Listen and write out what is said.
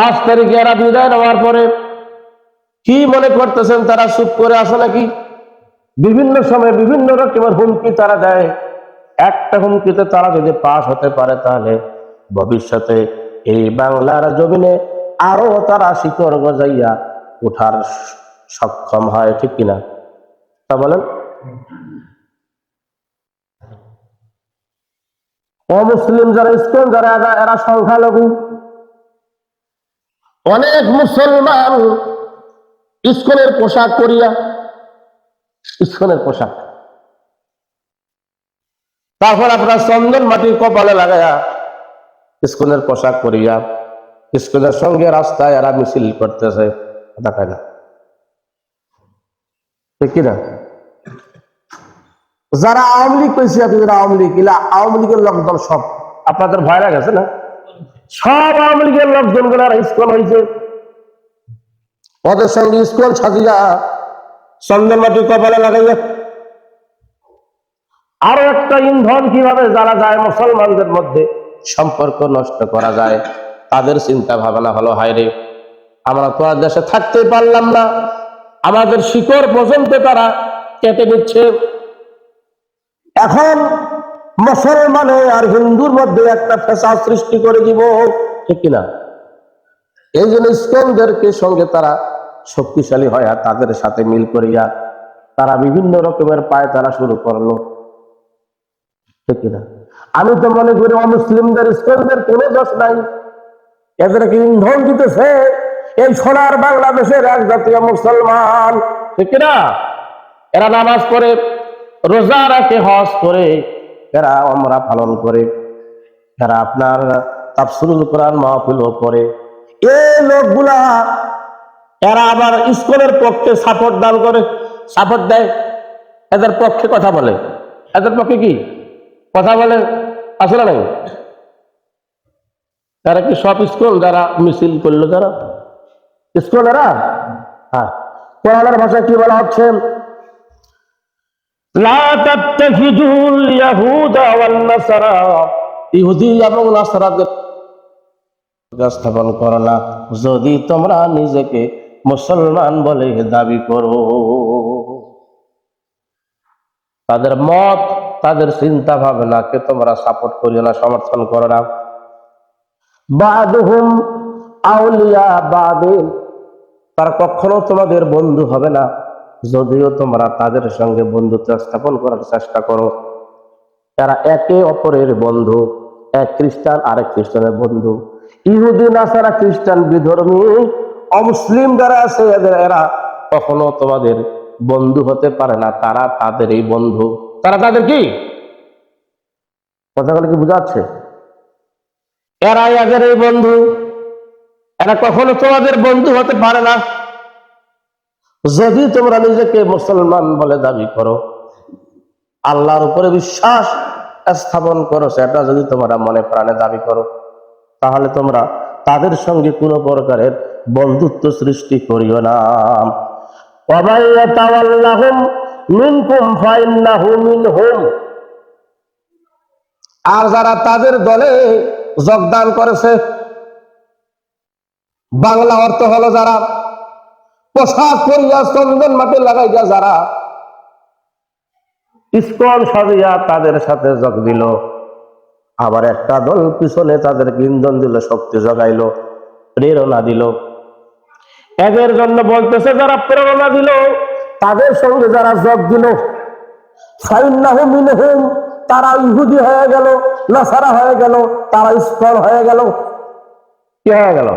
পাঁচ তারিখে এরা বিদায় নেওয়ার পরে কি মনে করতেছেন তারা চুপ করে আসে নাকি? বিভিন্ন সময় বিভিন্ন রকমের হুমকি তারা দেয়। একটা হুমকিতে তারা যদি পাশ হতে পারে তাহলে ভবিষ্যতে এই বাংলার জমিনে আরও তারা শিকড় গজাইয়া উঠার সক্ষম হয়, ঠিক কিনা? তা বলেন। অমুসলিম যারা ইসকন যারা এরা সংখ্যালঘু অনেক মুসলমান ইস্কনের পোশাক করিয়া ইস্কনের পোশাক। তারপর আপনার চন্দন মাটির কপালে লাগায়া ইস্কনের পোশাক করিয়া ইস্কনের সঙ্গে রাস্তায় এরা মিছিল করতেছে দেখায় না। ঠিক কিনা? যারা আওয়ামী লীগ কইছে আপনি যারা আওয়ামী লীগ আওয়ামী লীগের লোকজন সব। আপনাদের ভয় লাগেছে না? সব আওয়ামী লীগের লোকজনগুলা ইস্কন হয়েছে। ওদের সঙ্গে স্কুল সাজিয়া চন্দন মাটি কপালে লাগাইয়া। আরও একটা ইন্ধন কীভাবে জ্বালা যায় মুসলমানদের মধ্যে? সম্পর্ক নষ্ট করা যায়। তাদের চিন্তা ভাবনা হলো হায় রে আমরা তো আর দেশে থাকতে পারলাম না। আমাদের শিকড় পর্যন্ত তারা কেটে নিচ্ছে। এখন মুসলমানে আর হিন্দুর মধ্যে একটা ফেসা সৃষ্টি করে দিব, ঠিক কিনা? এই জন্য ইসলামদেরকে সঙ্গে তারা শক্তিশালী হয় আর তাদের সাথে মিল করিয়া তারা বিভিন্ন রকমের পায় তারা শুরু করল, ঠিক কিনা? আমি তো মনে করি অমুসলিমদের ইস্কনদের কোনো দোষ নাই। এদেরকে ইন্ধন দিতেছে? এই সোনার বাংলাদেশের এক জাতীয় মুসলমান, ঠিক না এরা নামাজ পড়ে, রোজা রাখে, হজ করে এরা আমরা পালন করে এরা আপনার তাফসিরুল কোরআন মাহফিলও করে, এই লোকগুলা এরা আবার স্কুলের পক্ষে সাপোর্ট দান করে সাপোর্ট দেয়, এদের পক্ষে কথা বলে। এদের পক্ষে কি? কথা বলে আসলে নাই? তারা কি সব স্কুল যারা মিছিল করল যারা স্কুল এরা হ্যাঁ। কোরআনের ভাষায় কি বলা হচ্ছে? স্থাপন করো না। যদি তোমরা নিজেকে মুসলমান বলে দাবি করো, তাদের মত, তাদের চিন্তা ভাবনাকে তোমরা সাপোর্ট করিও না, সমর্থন করো না। আউলিয়া বাদিন তারা কখনো তোমাদের বন্ধু হবে না। যদিও তোমরা তাদের সঙ্গে বন্ধুত্ব স্থাপন করার চেষ্টা করো, তারা একে অপরের বন্ধু, এক খ্রিস্টান আরেক খ্রিস্টানের বন্ধু। ইহুদি, নাসারা, খ্রিস্টান, বিধর্মী, অমুসলিম যারা আছে, এদের এরা কখনো তোমাদের বন্ধু হতে পারে না, তারা তাদের এই বন্ধু। তারা তাদের কি? কথাগুলো কি বুঝাচ্ছে এরা এদের এই বন্ধু। এরা কখনো তোমাদের বন্ধু হতে পারে না। যদি তোমরা নিজেকে মুসলমান বলে দাবি করো, আল্লাহর উপরে বিশ্বাস স্থাপন করো, সেটা যদি তোমরা মনে প্রাণে দাবি করো, তাহলে তোমরা তাদের সঙ্গে কোনো প্রকারের বন্ধুত্ব সৃষ্টি করিও না। আর যারা তাদের দলে যোগদান করেছে, বাংলা অর্থ হলো যারা পোশাক করিয়া চন্দন মাটি লাগাইয়া যারা ইস্কন সাজিয়া তাদের সাথে যোগ দিল। আবার একটা দল পিছনে তাদের ইন্ধন দিল, শক্তি জগাইলো, প্রেরণা দিল। এদের জন্য বলতেছে, যারা প্রেরণা দিল, তাদের সঙ্গে যারা যোগ দিল। তারা ইহুদি হয়ে গেল, নাসারা হয়ে গেল, তারা ইস্কন হয়ে গেল। কি হয়ে গেল?